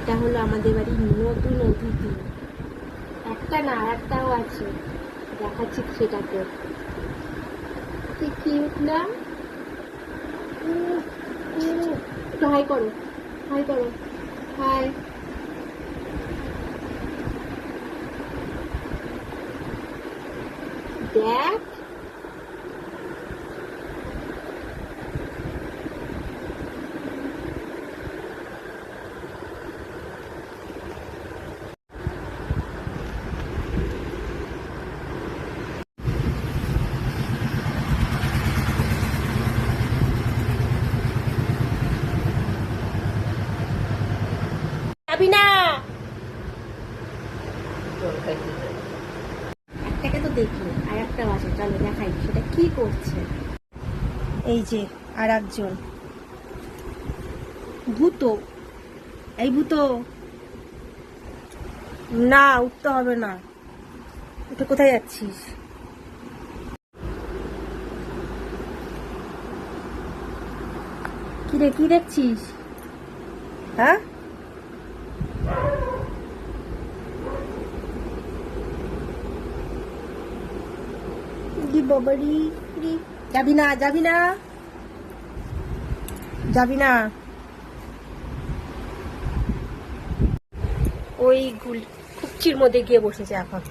এটা হলো আমাদের বাড়ির নতুন অতিথি। একটা না একটাও আছে। দেখাচ্ছি সেটাকে। কি কিউট না? একটু হাই করো হাই করো হাই দেখ যাবি না। একটাকে তো দেখি আর একটা চলো দেখাই সেটা কি করছে? এই যে আর একজন ভূত। এই ভূত। না উঠতে হবে না। উঠে কোথায় যাচ্ছিস? কি রে কি দেখছিস? হ্যাঁ? দি বাবারি। যাবি না যাবি না যাবি না ওই গুল কুচ্ছির মধ্যে গিয়ে বসেছে এখন।